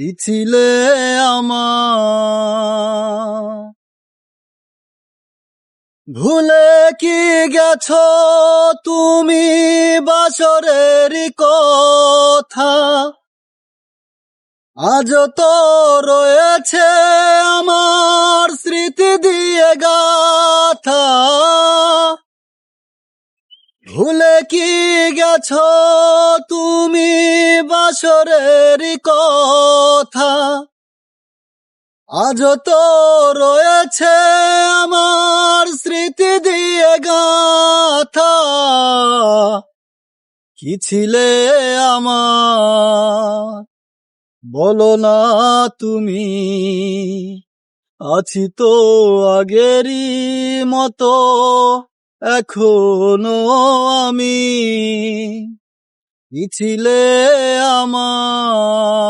ছিলে আমার। ভুলে কি গেছ তুমি বাসরের কথা? আজ তো রয়েছে আমার স্মৃতি দিয়ে গাথা। ভুলে কি গেছ তুমি বাসরের কথা? আজ তো রয়েছে আমার স্মৃতি দিয়ে গাথা। কি ছিলে আমার? বলো না তুমি। আছি তো আগেরই মতো, এখনও আমি। কি ছিলে আমার?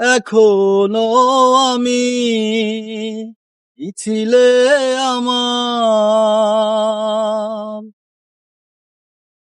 এখনও আমি ছিলে আমার।